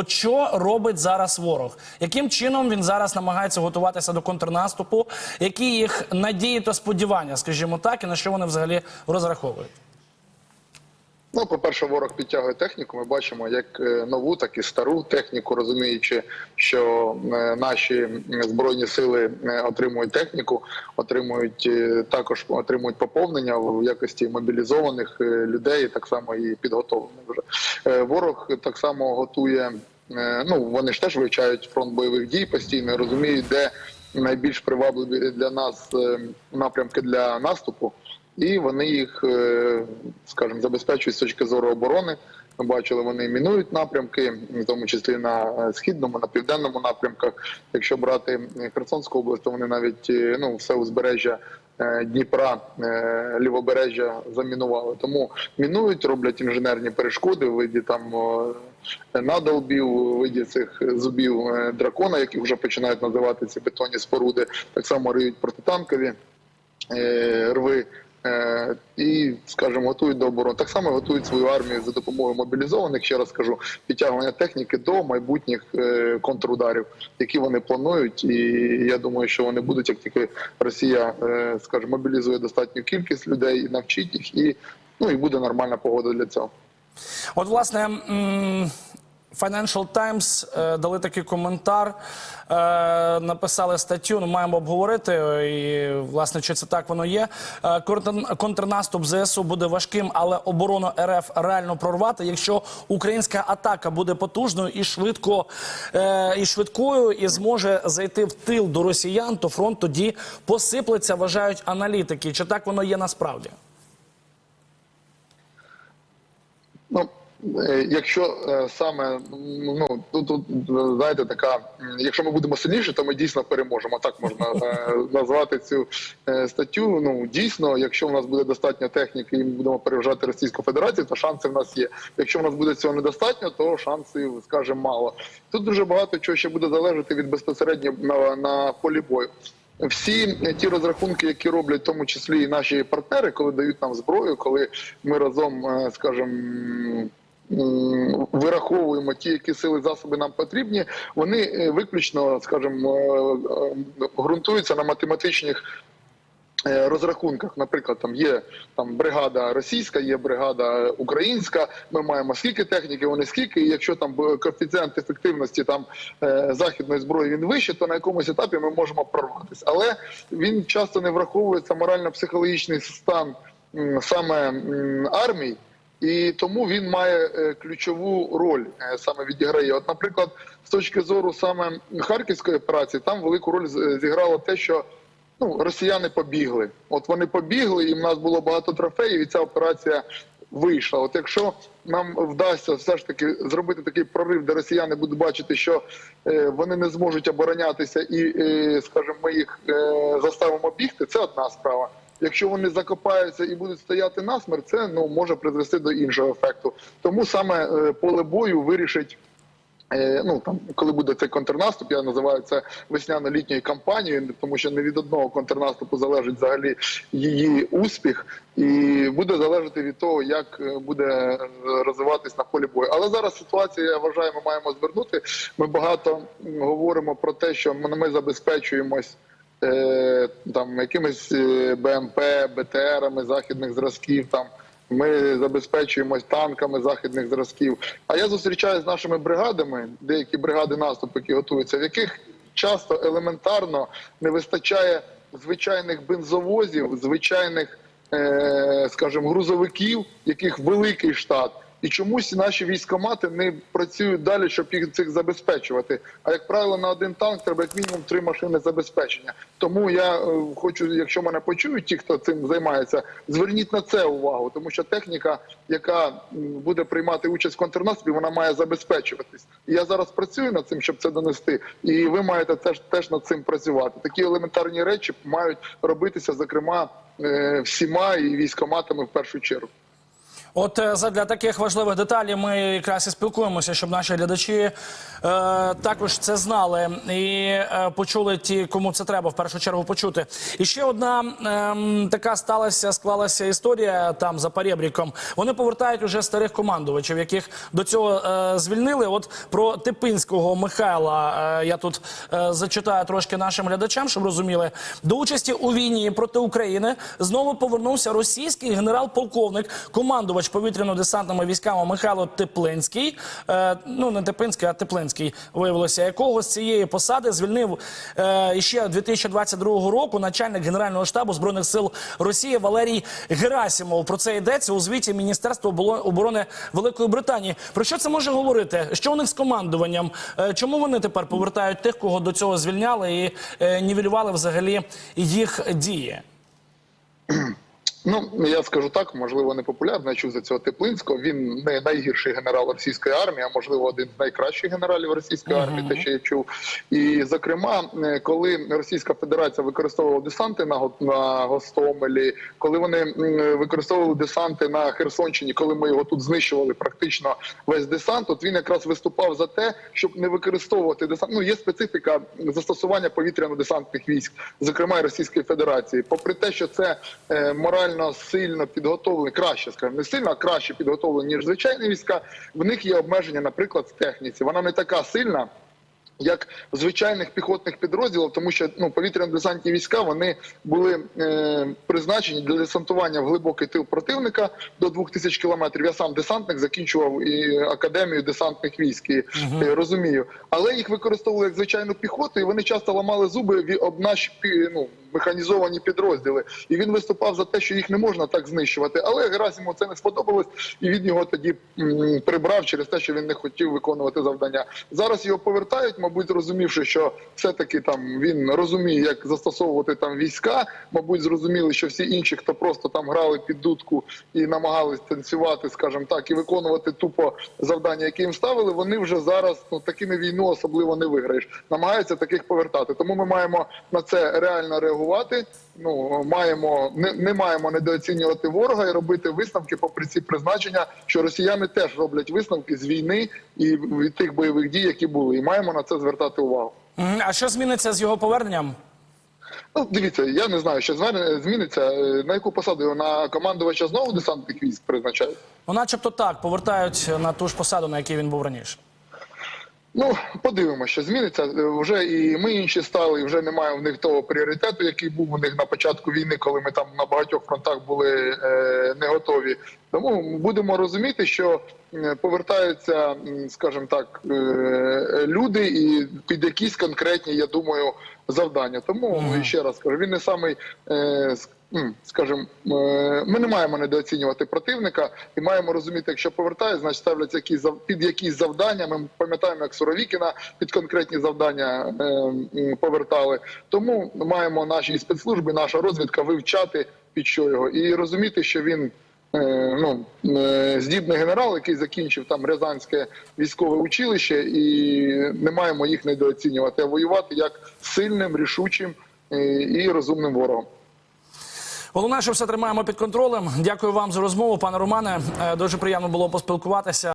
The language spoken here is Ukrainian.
От що робить зараз ворог? Яким чином він зараз намагається готуватися до контрнаступу? Які їх надії та сподівання, скажімо так, і на що вони взагалі розраховують? Ну, по-перше, ворог підтягує техніку. Ми бачимо як е, нову, так і стару техніку, розуміючи, що е, наші збройні сили е, отримують техніку, отримують також отримують поповнення в якості мобілізованих людей, так само і підготовлених. Вже ворог так само готує. Е, Ну вони ж теж вивчають фронт бойових дій постійно, розуміють, де найбільш привабливі для нас е, напрямки для наступу і вони їх, е, скажімо, забезпечують з точки зору оборони. Ми бачили, вони мінують напрямки, в тому числі на східному, на південному напрямках. Якщо брати Херсонську область, то вони навіть ну все узбережжя Дніпра, лівобережжя замінували. Тому мінують, роблять інженерні перешкоди в виді там надолбів, у виді цих зубів е, дракона, які вже починають називати ці бетонні споруди. Так само риють протитанкові е, рви. Е, І, скажімо, готують до оборони. Так само готують свою армію за допомогою мобілізованих. Ще раз кажу, підтягування техніки до майбутніх контрударів, які вони планують. І я думаю, що вони будуть, як тільки Росія, скажімо, мобілізує достатню кількість людей, навчить їх, і ну і буде нормальна погода для цього. От, власне, Financial Times е, дали такий коментар, е, написали статтю. Ну, маємо обговорити. І, власне, чи це так воно є. Е, контрнаступ ЗСУ буде важким, але оборону РФ реально прорвати, якщо українська атака буде потужною і швидко і швидкою, і зможе зайти в тил до росіян, то фронт тоді посиплеться, вважають аналітики. Чи так воно є насправді? Ну, е, якщо е, саме ну тут, тут знаєте, така, якщо ми будемо сильніші, то ми дійсно переможемо. Так можна е, назвати цю статтю. Ну дійсно, якщо в нас буде достатньо техніки, і ми будемо переважати Російську Федерацію, то шанси в нас є. Якщо в нас буде цього недостатньо, то шансів, скажімо, мало. Тут дуже багато чого ще буде залежати від безпосередньо на, на полі бою. Всі ті розрахунки, які роблять в тому числі і наші партнери, коли дають нам зброю, коли ми разом, е, скажімо, вираховуємо ті, які сили засоби нам потрібні, вони е, виключно, скажімо, е, е, ґрунтуються на математичних. Е, Розрахунках, наприклад, там є там бригада російська, є бригада українська. Ми маємо скільки техніки, вони скільки. І якщо там коефіцієнт ефективності там е, західної зброї він вищий, то на якомусь етапі ми можемо прорватися. Але він часто не враховується морально-психологічний стан саме армій. І тому він має е, ключову роль саме відіграє. От, наприклад, з точки зору саме харківської операції, там велику роль зіграло те, що ну росіяни побігли. От вони побігли, і в нас було багато трофеїв, і ця операція вийшла. От якщо нам вдасться все ж таки зробити такий прорив, де росіяни будуть бачити, що е, вони не зможуть оборонятися, і е, скажімо, ми їх е, заставимо бігти, це одна справа. Якщо вони закопаються і будуть стояти насмерть, це ну може призвести до іншого ефекту. Тому саме поле бою вирішить. Е, Ну там, коли буде цей контрнаступ, я називаю це весняно-літньою кампанією, тому що не від одного контрнаступу залежить взагалі її успіх, і буде залежати від того, як е, буде е, розвиватись на полі бою. Але зараз ситуація, я вважаю, ми маємо звернути. Ми багато говоримо про те, що ми, забезпечуємось. Там якимись БМП, БТРами західних зразків, там ми забезпечуємось танками західних зразків. А я зустрічаюся з нашими бригадами, деякі бригади наступу, які готуються, в яких часто елементарно не вистачає звичайних бензовозів, звичайних, е, скажімо, грузовиків, яких великий штат. І чомусь наші військомати не працюють далі, щоб їх цих забезпечувати. А як правило, на один танк треба як мінімум три машини забезпечення. Тому я е, хочу, якщо мене почують, ті, хто цим займається, зверніть на це увагу, тому що техніка, яка буде приймати участь в контрнаступі, вона має забезпечуватись. І я зараз працюю над цим, щоб це донести. І ви маєте теж теж над цим працювати. Такі елементарні речі мають робитися, зокрема, е, всіма і військоматами в першу чергу. От е, задля таких важливих деталей ми якраз і спілкуємося, щоб наші глядачі е, також це знали і е, почули ті, кому це треба в першу чергу почути. І ще одна ем, така сталася, склалася історія там за Парєбріком. Вони повертають уже старих командувачів, яких до цього звільнили. От про Типинського Михайла я тут зачитаю трошки нашим глядачам, щоб розуміли. До участі у війні проти України знову повернувся російський генерал-полковник, командувач повітряно-десантними військами Михайло Теплинський. Е, ну не Теплинський, а Теплинський виявилося, якого з цієї посади звільнив е, ще 2022 року начальник генерального штабу збройних сил Росії Валерій Герасимов. Про це йдеться у звіті Міністерства оборони Великої Британії. Про що це може говорити? Що у них з командуванням? Е, чому вони тепер повертають тих, кого до цього звільняли і е, нівелювали взагалі їх дії? Ну я скажу так, можливо, не популярно. Я чув за цього Теплинського. Він не найгірший генерал російської армії, а можливо, один з найкращих генералів російської армії, те, що я чув. І зокрема, е, коли Російська Федерація використовувала десанти на на Гостомелі, коли вони використовували десанти на Херсонщині, коли ми його тут знищували практично весь десант, от він якраз виступав за те, щоб не використовувати десант. Ну є специфіка застосування повітряно-десантних військ, зокрема і Російської Федерації. Попри те, що це е, морально сильно підготовлені, краще скажімо, не сильно, а краще підготовлені ніж звичайні війська. В них є обмеження, наприклад, в техніці. Вона не така сильна. Як звичайних піхотних підрозділів, тому що ну повітряно-десантні війська вони були е, призначені для десантування в глибокий тил противника до 2000 кілометрів. Я сам десантник закінчував і академію десантних військ, і е, розумію. Але їх використовували як звичайну піхоту, і вони часто ламали зуби об наші ну, механізовані підрозділи. І він виступав за те, що їх не можна так знищувати. Але Герасиму це не сподобалось, і він його тоді прибрав через те, що він не хотів виконувати завдання. Зараз його повертають, мабуть, зрозумівши, що все-таки там він розуміє, як застосовувати там війська. Мабуть, зрозуміли, що всі інші, хто просто там грали під дудку і намагались танцювати, скажімо так, і виконувати тупо завдання, які їм ставили. Вони вже зараз ну такими війну особливо не виграєш. Намагаються таких повертати. Тому ми маємо на це реально реагувати. Ну маємо не, не маємо недооцінювати ворога і робити висновки, попри ці призначення, що росіяни теж роблять висновки з війни і від тих бойових дій, які були, і маємо на це звертати увагу. А що зміниться з його поверненням? Ну, дивіться, я не знаю, що зміниться. Е, На яку посаду його на командувача знову десантних військ призначають? Ну, начебто так, повертають на ту ж посаду, на якій він був раніше. Ну, подивимося, що зміниться. Е, Вже і ми інші стали, і вже немає в них того пріоритету, який був у них на початку війни, коли ми там на багатьох фронтах були е, не готові. Тому будемо розуміти, що е, повертаються, скажімо так, е, люди і під якісь конкретні, я думаю, завдання. Тому ще раз кажу, він не самий. Е, Скажімо, е, ми не маємо недооцінювати противника і маємо розуміти, якщо повертають, значить ставляться якісь під якісь завдання. Ми пам'ятаємо, як Суровікіна під конкретні завдання е, повертали. Тому маємо наші спецслужби, наша розвідка вивчати під що його і розуміти, що він. е, Ну, здібний генерал, який закінчив там Рязанське військове училище, і не маємо їх недооцінювати, а воювати як сильним, рішучим і розумним ворогом. Головне, що все тримаємо під контролем. Дякую вам за розмову, пане Романе. Е, Дуже приємно було поспілкуватися.